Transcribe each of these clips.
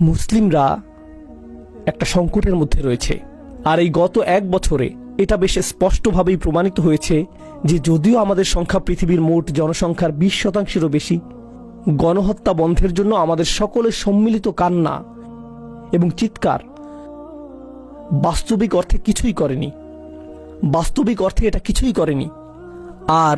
মুসলিমরা একটা সংকটের মধ্যে রয়েছে। আর এই গত এক বছরে এটা বেশ স্পষ্টভাবেই প্রমাণিত হয়েছে যে যদিও আমাদের সংখ্যা পৃথিবীর মোট জনসংখ্যার বিশ শতাংশেরও বেশি, গণহত্যা বন্ধের জন্য আমাদের সকলের সম্মিলিত কান্না এবং চিৎকার বাস্তবিক অর্থে কিছুই করেনি। বাস্তবিক অর্থে এটা কিছুই করেনি। আর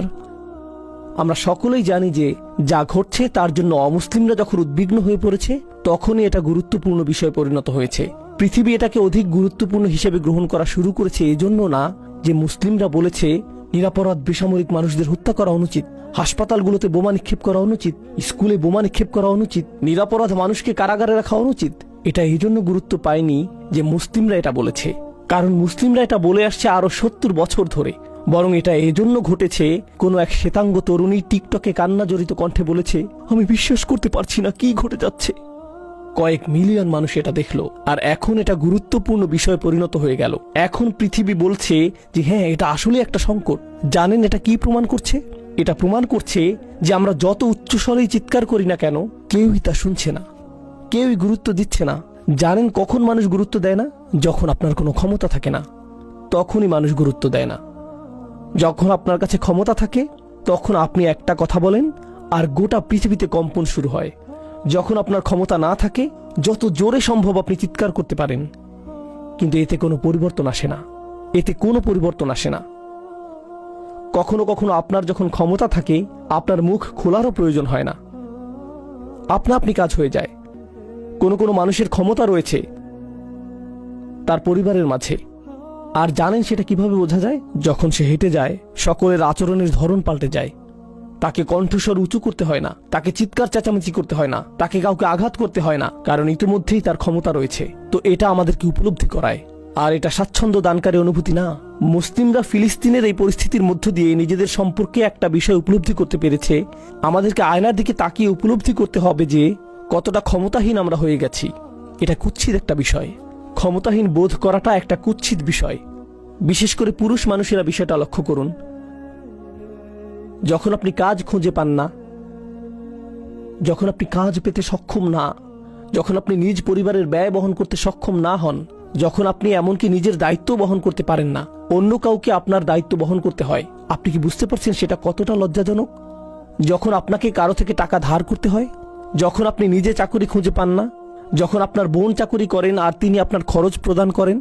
আমরা সকলেই জানি যে যা ঘটছে তার জন্য অমুসলিমরা যখন উদ্বিগ্ন হয়ে পড়েছে তখনই এটা গুরুত্বপূর্ণ বিষয়ে পরিণত হয়েছে। পৃথিবী এটাকে অধিক গুরুত্বপূর্ণ হিসেবে গ্রহণ করা শুরু করেছে এজন্য না, যে মুসলিমরা বলেছে, নিরাপরাধ বেসামরিক মানুষদের হত্যা করা অনুচিত, হাসপাতালগুলোতে বোমা নিক্ষেপ করা অনুচিত, স্কুলে বোমা নিক্ষেপ করা অনুচিত, নিরাপরাধ মানুষকে কারাগারে রাখা অনুচিত। এটা এই জন্য গুরুত্ব পায়নি যে মুসলিমরা এটা বলেছে। কারণ মুসলিমরা এটা বলে আসছে আরও সত্তর বছর ধরে। বরং এটা এজন্য ঘটেছে, কোনো এক শ্বেতাঙ্গ তরুণী টিকটকে কান্না জড়িত কণ্ঠে বলেছে, আমি বিশ্বাস করতে পারছি না কি ঘটে যাচ্ছে। কয়েক মিলিয়ন মানুষ এটা দেখল। আর এখন এটা গুরুত্বপূর্ণ বিষয়ে পরিণত হয়ে গেল। এখন পৃথিবী বলছে যে হ্যাঁ এটা আসলে একটা সংকট। জানেন এটা কি প্রমাণ করছে? এটা প্রমাণ করছে যে আমরা যত উচ্চস্বরেই চিৎকার করি না কেন, কেউই তা শুনছে না। কেউই গুরুত্ব দিচ্ছে না। জানেন কখন মানুষ গুরুত্ব দেয় না? যখন আপনার কোনো ক্ষমতা থাকে না। তখনই মানুষ গুরুত্ব দেয় না। যখন আপনার কাছে ক্ষমতা থাকে, তখন আপনি একটা কথা বলেন, আর গোটা পৃথিবীতে কম্পন শুরু হয়। যখন আপনার ক্ষমতা না থাকে, যত জোরে সম্ভব আপনি চিৎকার করতে পারেন। কিন্তু এতে কোনো পরিবর্তন আসে না। এতে কোনো পরিবর্তন আসে না। কখনো কখনো আপনার যখন ক্ষমতা থাকে, আপনার মুখ খোলারও প্রয়োজন হয় না। আপনা আপনি কাজ হয়ে যায়। কোনো কোনো মানুষের ক্ষমতা রয়েছে তার পরিবারের মাঝে। আর জানেন সেটা কীভাবে বোঝা যায়? যখন সে হেঁটে যায়, সকলের আচরণের ধরন পাল্টে যায়। তাকে কণ্ঠস্বর উঁচু করতে হয় না, তাকে চিৎকার চেঁচামেচি করতে হয় না, তাকে কাউকে আঘাত করতে হয় না, কারণ ইতিমধ্যেই তার ক্ষমতা রয়েছে। তো এটা আমাদেরকে উপলব্ধি করায়। আর এটা স্বাচ্ছন্দ্য দানকারী অনুভূতি না। মুসলিমরা ফিলিস্তিনের এই পরিস্থিতির মধ্য দিয়ে নিজেদের সম্পর্কে একটা বিষয় উপলব্ধি করতে পেরেছে। আমাদেরকে আয়নার দিকে তাকিয়ে উপলব্ধি করতে হবে যে, কতটা ক্ষমতাহীন আমরা হয়ে গেছি। এটা কুৎসিত একটা বিষয়। ক্ষমতাহীন বোধ করাটা একটা কুচ্ছিত বিষয়। বিশেষ করে পুরুষ মানুষেরা বিষয়টা লক্ষ্য করুন। যখন আপনি কাজ খুঁজে পান না, যখন আপনি কাজ পেতে সক্ষম না, যখন আপনি নিজ পরিবারের ব্যয় বহন করতে সক্ষম না হন, যখন আপনি এমনকি নিজের দায়িত্ব বহন করতে পারেন না, অন্য কাউকে আপনার দায়িত্ব বহন করতে হয়। আপনি কি বুঝতে পারছেন সেটা কতটা লজ্জাজনক? যখন আপনাকে কারও থেকে টাকা ধার করতে হয়, যখন আপনি নিজে চাকুরি খুঁজে পান না, যখন আপনার বোন চাকুরি করেন আর তিনি আপনার খরচ প্রদান করেন,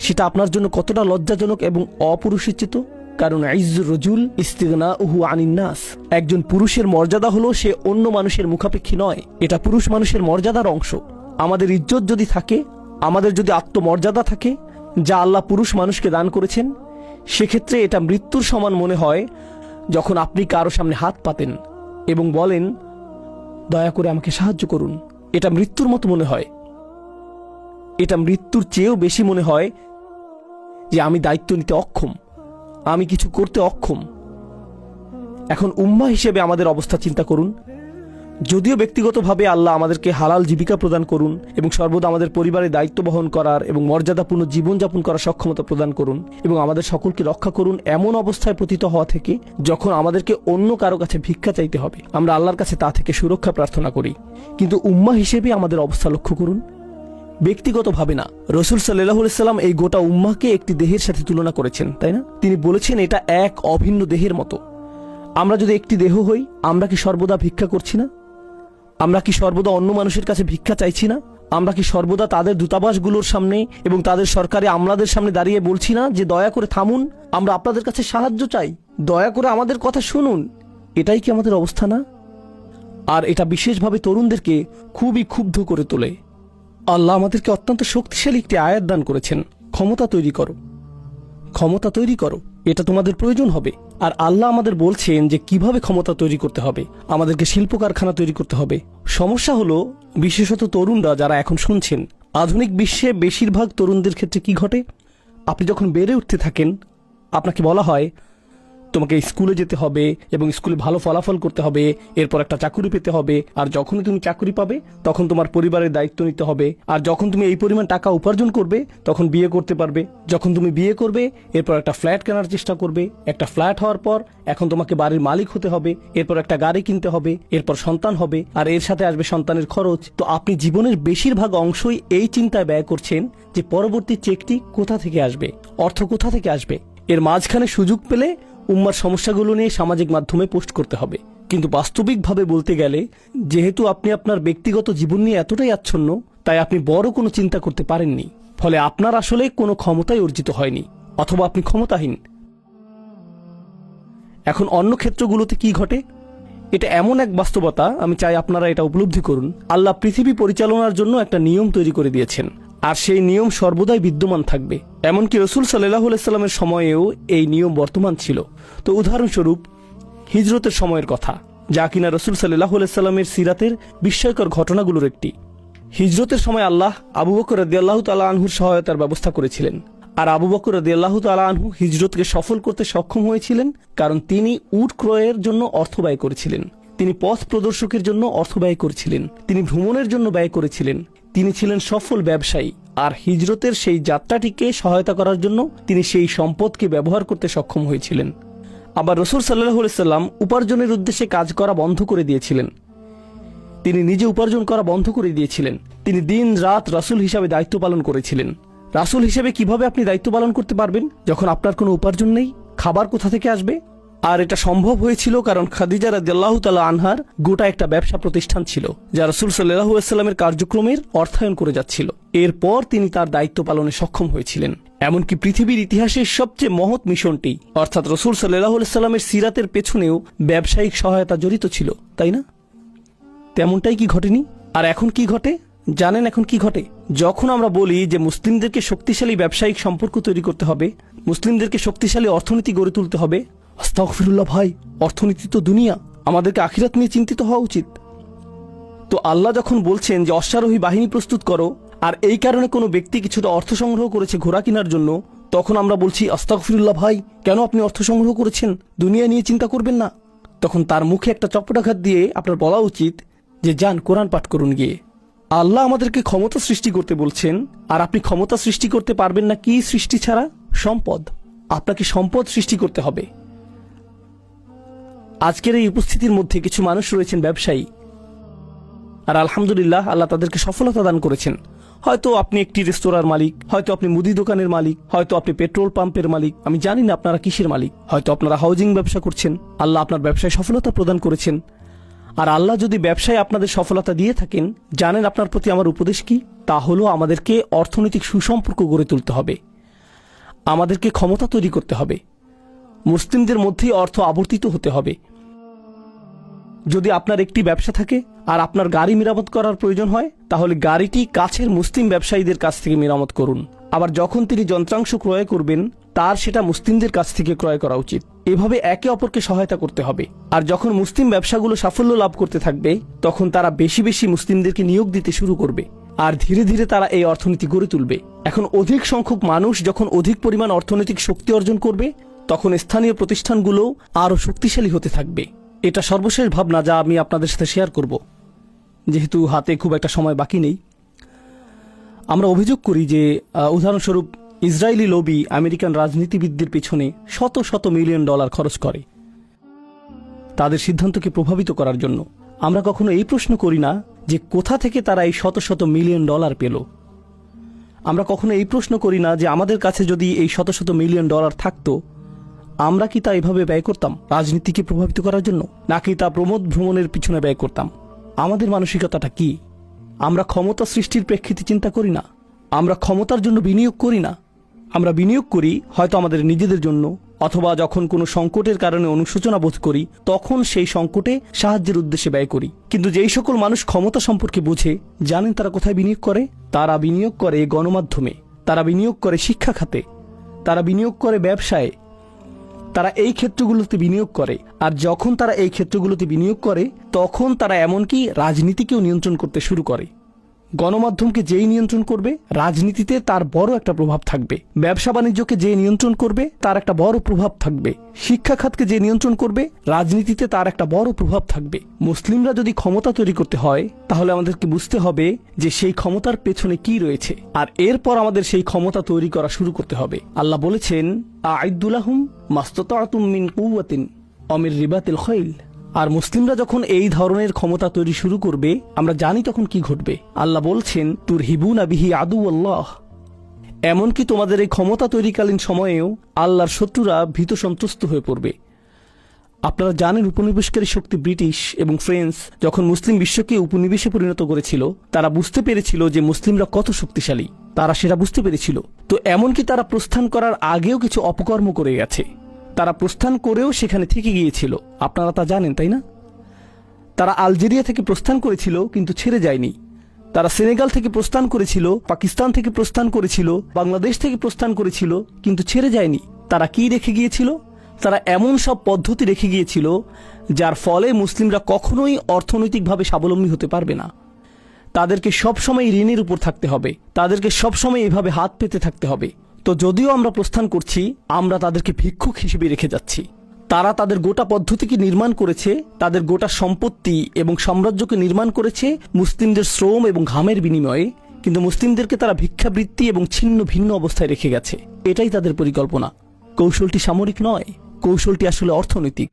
সেটা আপনার জন্য কতটা লজ্জাজনক এবং অপুরুষোচিত কারণ আইজুর রজুল ইস্তিগনা উহু আনিন্নাস। একজন পুরুষের মর্যাদা হলো সে অন্য মানুষের মুখাপেক্ষী নয়। এটা পুরুষ মানুষের মর্যাদার অংশ। আমাদের ইজ্জত যদি থাকে, আমাদের যদি আত্মমর্যাদা থাকে, যা আল্লাহ পুরুষ মানুষকে দান করেছেন, সেক্ষেত্রে এটা মৃত্যুর সমান মনে হয় যখন আপনি কারও সামনে হাত পাতেন এবং বলেন, দয়া করে আমাকে সাহায্য করুন। এটা মৃত্যুর মতো মনে হয়। এটা মৃত্যুর চেয়েও বেশি মনে হয় যে আমি দায়িত্ব নিতে অক্ষম। আমি কিছু করতে অক্ষম। এখন উম্মা হিসেবে আমাদের অবস্থা চিন্তা করুন। যদিও ব্যক্তিগতভাবে আল্লাহ আমাদেরকে হালাল জীবিকা প্রদান করুন এবং সর্বদা আমাদের পরিবারের দায়িত্ব বহন করার এবং মর্যাদাপূর্ণ জীবনযাপন করার সক্ষমতা প্রদান করুন এবং আমাদের সকলকে রক্ষা করুন এমন অবস্থায় পতিত হওয়া থেকে যখন আমাদেরকে অন্য কারও কাছে ভিক্ষা চাইতে হবে। আমরা আল্লাহর কাছে তা থেকে সুরক্ষা প্রার্থনা করি। কিন্তু উম্মা হিসেবে আমাদের অবস্থা লক্ষ্য করুন। ব্যক্তিগতভাবে না। রসুল সাল্লাম এই গোটা উম্মাকে একটি দেহের সাথে তুলনা করেছেন, তাই না? তিনি বলেছেন এটা এক অভিন্ন দেহের মতো। আমরা যদি একটি দেহ হই, আমরা কি সর্বদা ভিক্ষা করছি না? আমরা কি সর্বদা অন্য মানুষের কাছে ভিক্ষা চাইছি না? আমরা কি সর্বদা তাদের দূতাবাসগুলোর সামনে এবং তাদের সরকারি আমলাদের সামনে দাঁড়িয়ে বলছি না যে, দয়া করে থামুন, আমরা আপনাদের কাছে সাহায্য চাই। দয়া করে আমাদের কথা শুনুন। এটাই কি আমাদের অবস্থা না? আর এটা বিশেষভাবে তরুণদেরকে খুবই ক্ষুব্ধ করে তোলে। আল্লাহ আমাদেরকে অত্যন্ত শক্তিশালী একটি আয়াত দান করেছেন, ক্ষমতা তৈরি করো। ক্ষমতা তৈরি করো, এটা তোমাদের প্রয়োজন হবে। আর আল্লাহ আমাদের বলছেন যে কীভাবে ক্ষমতা তৈরি করতে হবে, আমাদেরকে শিল্প কারখানা তৈরি করতে হবে। সমস্যা হলো, বিশেষত তরুণরা যারা এখন শুনছেন, আধুনিক বিশ্বে বেশিরভাগ তরুণদের ক্ষেত্রে কি ঘটে? আপনি যখন বেড়ে উঠতে থাকেন, আপনাকে বলা হয় তোমাকে স্কুলে যেতে হবে এবং স্কুলে ভালো ফলাফল করতে হবে, এরপর একটা চাকুরি পেতে হবে। আর যখনই তুমি চাকুরি পাবে, তখন তোমার পরিবারের দায়িত্ব নিতে হবে। আর যখন তুমি এই পরিমাণ টাকা উপার্জন করবে, তখন বিয়ে করতে পারবে। যখন তুমি বিয়ে করবে, এরপর একটা ফ্ল্যাট কেনার চেষ্টা করবে। একটা ফ্ল্যাট হওয়ার পর এখন তোমাকে বাড়ির মালিক হতে হবে, এরপর একটা গাড়ি কিনতে হবে, এরপর সন্তান হবে, আর এর সাথে আসবে সন্তানের খরচ। তো আপনি জীবনের বেশিরভাগ অংশই এই চিন্তায় ব্যয় করছেন যে পরবর্তী চেকটি কোথা থেকে আসবে? অর্থ কোথা থেকে আসবে? এর মাঝখানে সুযোগ পেলে উম্মার সমস্যাগুলো নিয়ে সামাজিক মাধ্যমে পোস্ট করতে হবে। কিন্তু বাস্তবিকভাবে বলতে গেলে, যেহেতু আপনি আপনার ব্যক্তিগত জীবন নিয়ে এতটাই আচ্ছন্ন, তাই আপনি বড় কোনো চিন্তা করতে পারেননি। ফলে আপনার আসলে কোনো ক্ষমতাই অর্জিত হয়নি, অথবা আপনি ক্ষমতাহীন। এখন অন্য ক্ষেত্রগুলোতে কি ঘটে? এটা এমন এক বাস্তবতা, আমি চাই আপনারা এটা উপলব্ধি করুন। আল্লাহ পৃথিবী পরিচালনার জন্য একটা নিয়ম তৈরি করে দিয়েছেন। আর সেই নিয়ম সর্বদাই বিদ্যমান থাকবে। এমনকি রসুল সাল্লাহ সাল্লামের সময়েও এই নিয়ম বর্তমান ছিল। তো উদাহরণস্বরূপ, হিজরতের সময়ের কথা, যা কিনা রসুল সাল্লাহ সাল্লামের সিরাতের বিস্ময়কর ঘটনাগুলোর একটি। হিজরতের সময় আল্লাহ আবু বকর রদিয়াল্লাহ তালা আনহুর সহায়তার ব্যবস্থা করেছিলেন। আর আবু বকর রদিয়াল্লাহ তালা আনহু হিজরতকে সফল করতে সক্ষম হয়েছিলেন, কারণ তিনি উট ক্রয়ের জন্য অর্থ ব্যয় করেছিলেন। তিনি পথ প্রদর্শকের জন্য অর্থ ব্যয় করেছিলেন। তিনি ভ্রমণের জন্য ব্যয় করেছিলেন। তিনি ছিলেন সফল ব্যবসায়ী, আর হিজরতের সেই যাত্রাটিকে সহায়তা করার জন্য তিনি সেই সম্পদকে ব্যবহার করতে সক্ষম হয়েছিলেন। আবার রসুল সাল্লাহ সাল্লাম উপার্জনের উদ্দেশ্যে কাজ করা বন্ধ করে দিয়েছিলেন। তিনি নিজে উপার্জন করা বন্ধ করে দিয়েছিলেন। তিনি দিন রাত রাসুল হিসাবে দায়িত্ব পালন করেছিলেন। রাসুল হিসেবে কীভাবে আপনি দায়িত্ব পালন করতে পারবেন যখন আপনার কোনো উপার্জন নেই? খাবার কোথা থেকে আসবে? আর এটা সম্ভব হয়েছিল কারণ খাদিজা রাদিয়াল্লাহু তালা আনহার গোটা একটা ব্যবসা প্রতিষ্ঠান ছিল, যা রসুল সাল্লাহামের কার্যক্রমের অর্থায়ন করে যাচ্ছিল। এরপর তিনি তার দায়িত্ব পালনে সক্ষম হয়েছিলেন। এমনকি পৃথিবীর ইতিহাসের সবচেয়ে মহৎ মিশনটি, অর্থাৎ রসুল সাল্লাহ সিরাতের পেছনেও ব্যবসায়িক সহায়তা জড়িত ছিল, তাই না? তেমনটাই কি ঘটেনি? আর এখন কি ঘটে? জানেন এখন কি ঘটে? যখন আমরা বলি যে মুসলিমদেরকে শক্তিশালী ব্যবসায়িক সম্পর্ক তৈরি করতে হবে, মুসলিমদেরকে শক্তিশালী অর্থনীতি গড়ে তুলতে হবে আস্তাগফিরুল্লাহ ভাই, অর্থনীতি তো দুনিয়া, আমাদেরকে আখিরাত নিয়ে চিন্তিত হওয়া উচিত। তো আল্লাহ যখন বলছেন যে অশ্বারোহী বাহিনী প্রস্তুত করো, আর এই কারণে কোনো ব্যক্তি কিছুটা অর্থ সংগ্রহ করেছে ঘোড়া কেনার জন্য, তখন আমরা বলছি, আস্তাগফিরুল্লাহ ভাই, কেন আপনি অর্থ সংগ্রহ করেছেন? দুনিয়া নিয়ে চিন্তা করবেন না। তখন তার মুখে একটা চপটাঘাত দিয়ে আপনার বলা উচিত যে, যান, কোরআন পাঠ করুন গিয়ে। আল্লাহ আমাদেরকে ক্ষমতা সৃষ্টি করতে বলছেন, আর আপনি ক্ষমতা সৃষ্টি করতে পারবেন না কি সৃষ্টি ছাড়া? সম্পদ। আপনাকে সম্পদ সৃষ্টি করতে হবে। আজকের এই উপস্থিতির মধ্যে কিছু মানুষ রয়েছেন ব্যবসায়ী। আর আলহামদুলিল্লাহ আল্লাহ তাদেরকে সফলতা দান করেছেন। হয়তো আপনি একটি রেস্তোরাঁর মালিক, হয়তো আপনি মুদি দোকানের মালিক, হয়তো আপনি পেট্রোল পাম্পের মালিক। আমি জানি না আপনারা কিসের মালিক। হয়তো আপনারা হাউজিং ব্যবসা করছেন। আল্লাহ আপনার ব্যবসায় সফলতা প্রদান করেছেন। আর আল্লাহ যদি ব্যবসায় আপনাদের সফলতা দিয়ে থাকেন, জানেন আপনার প্রতি আমার উপদেশ কি? তা হলো আমাদেরকে অর্থনৈতিক সুসম্পর্ক গড়ে তুলতে হবে। আমাদেরকে ক্ষমতা তৈরি করতে হবে। মুসলিমদের মধ্যেই অর্থ আবর্তিত হতে হবে। যদি আপনার একটি ব্যবসা থাকে আর আপনার গাড়ি মেরামত করার প্রয়োজন হয়, তাহলে গাড়িটি কাছের মুসলিম ব্যবসায়ীদের কাছ থেকে মেরামত করুন। আবার যখন তিনি যন্ত্রাংশ ক্রয় করবেন, তার সেটা মুসলিমদের কাছ থেকে ক্রয় করা উচিত। এভাবে একে অপরকে সহায়তা করতে হবে। আর যখন মুসলিম ব্যবসাগুলো সাফল্য লাভ করতে থাকবে, তখন তারা বেশি বেশি মুসলিমদেরকে নিয়োগ দিতে শুরু করবে। আর ধীরে ধীরে তারা এই অর্থনীতি গড়ে তুলবে। এখন অধিক সংখ্যক মানুষ যখন অধিক পরিমাণ অর্থনৈতিক শক্তি অর্জন করবে, তখন স্থানীয় প্রতিষ্ঠানগুলো আরও শক্তিশালী হতে থাকবে। এটা সর্বশেষ ভাবনা যা আমি আপনাদের সাথে শেয়ার করব। যেহেতু হাতে খুব একটা সময় বাকি নেই। আমরা অভিযোগ করি যে উদাহরণস্বরূপ ইসরায়েলি লবি আমেরিকান রাজনীতিবিদদের পেছনে শত শত মিলিয়ন ডলার খরচ করে। তাদের সিদ্ধান্তকে প্রভাবিত করার জন্য আমরা কখনো এই প্রশ্ন করি না যে কোথা থেকে তারা এই শত শত মিলিয়ন ডলার পেল। আমরা কখনো এই প্রশ্ন করি না যে আমাদের কাছে যদি এই শত শত মিলিয়ন ডলার থাকতো আমরা কি তা এভাবে ব্যয় করতাম? রাজনীতিকে প্রভাবিত করার জন্য? নাকি তা প্রমোদ ভ্রমণের পিছনে ব্যয় করতাম? আমাদের মানসিকতাটা কি? আমরা ক্ষমতা সৃষ্টির প্রেক্ষিতে চিন্তা করি না? আমরা ক্ষমতার জন্য বিনিয়োগ করি না? আমরা বিনিয়োগ করি হয়তো আমাদের নিজেদের জন্য, অথবা যখন কোনো সংকটের কারণে অনুশোচনা বোধ করি, তখন সেই সংকটে সাহায্যের উদ্দেশ্যে ব্যয় করি। কিন্তু যেই সকল মানুষ ক্ষমতা সম্পর্কে বোঝে, জানেন তারা কোথায় বিনিয়োগ করে? তারা বিনিয়োগ করে গণমাধ্যমে, তারা বিনিয়োগ করে শিক্ষা খাতে, তারা বিনিয়োগ করে ব্যবসায় তারা এই ক্ষেত্রগুলোতে বিনিয়োগ করে। আর যখন তারা এই ক্ষেত্রগুলোতে বিনিয়োগ করে, তখন তারা এমনকি রাজনীতিকেও নিয়ন্ত্রণ করতে শুরু করে। গণমাধ্যমকে যেই নিয়ন্ত্রণ করবে, রাজনীতিতে তার বড় একটা প্রভাব থাকবে। ব্যবসা বাণিজ্যকে যে নিয়ন্ত্রণ করবে, তার একটা বড় প্রভাব থাকবে। শিক্ষা খাতকে যে নিয়ন্ত্রণ করবে, রাজনীতিতে তার একটা বড় প্রভাব থাকবে। মুসলিমরা যদি ক্ষমতা তৈরি করতে হয়, তাহলে আমাদেরকে বুঝতে হবে যে সেই ক্ষমতার পেছনে কি রয়েছে। আর এরপর আমাদের সেই ক্ষমতা তৈরি করা শুরু করতে হবে। আল্লাহ বলেছেন আইদুল্লাহুম মাস্ততাতুম মিন কুওয়াতিন অমির রিবাতিল খৈল আর মুসলিমরা যখন এই ধরনের ক্ষমতা তৈরি শুরু করবে, আমরা জানি তখন কি ঘটবে। আল্লাহ বলছেন তুর হিবুন আবিহি আদু আল্লাহ এমনকি তোমাদের এই ক্ষমতা তৈরিকালীন সময়েও আল্লাহর শত্রুরা ভীত সন্ত্রস্ত হয়ে পড়বে। আপনারা জানেন, উপনিবেশকারী শক্তি ব্রিটিশ এবং ফ্রেন্স যখন মুসলিম বিশ্বকে উপনিবেশে পরিণত করেছিল, তারা বুঝতে পেরেছিল যে মুসলিমরা কত শক্তিশালী। তারা সেটা বুঝতে পেরেছিল। তো এমনকি তারা প্রস্থান করার আগেও কিছু অপকর্ম করে গেছে। তারা প্রস্থান করেও সেখানে থেকে গিয়েছিল। আপনারা তা জানেন, তাই না? তারা আলজেরিয়া থেকে প্রস্থান করেছিল, কিন্তু ছেড়ে যায়নি। তারা সেনেগাল থেকে প্রস্থান করেছিল, পাকিস্তান থেকে প্রস্থান করেছিল, বাংলাদেশ থেকে প্রস্থান করেছিল, কিন্তু ছেড়ে যায়নি। তারা কি রেখে গিয়েছিল? তারা এমন সব পদ্ধতি রেখে গিয়েছিল, যার ফলে মুসলিমরা কখনোই অর্থনৈতিকভাবে স্বাবলম্বী হতে পারবে না। তাদেরকে সবসময় ঋণের উপর থাকতে হবে। তাদেরকে সবসময় এভাবে হাত পেতে থাকতে হবে। তো যদিও আমরা প্রস্থান করছি, আমরা তাদেরকে ভিক্ষুক হিসেবে রেখে যাচ্ছি। তারা তাদের গোটা পদ্ধতিকে নির্মাণ করেছে, তাদের গোটা সম্পত্তি এবং সাম্রাজ্যকে নির্মাণ করেছে মুসলিমদের শ্রম এবং ঘামের বিনিময়ে, কিন্তু মুসলিমদেরকে তারা ভিক্ষাবৃত্তি এবং ছিন্ন ভিন্ন অবস্থায় রেখে গেছে। এটাই তাদের পরিকল্পনা। কৌশলটি সামরিক নয়, কৌশলটি আসলে অর্থনৈতিক।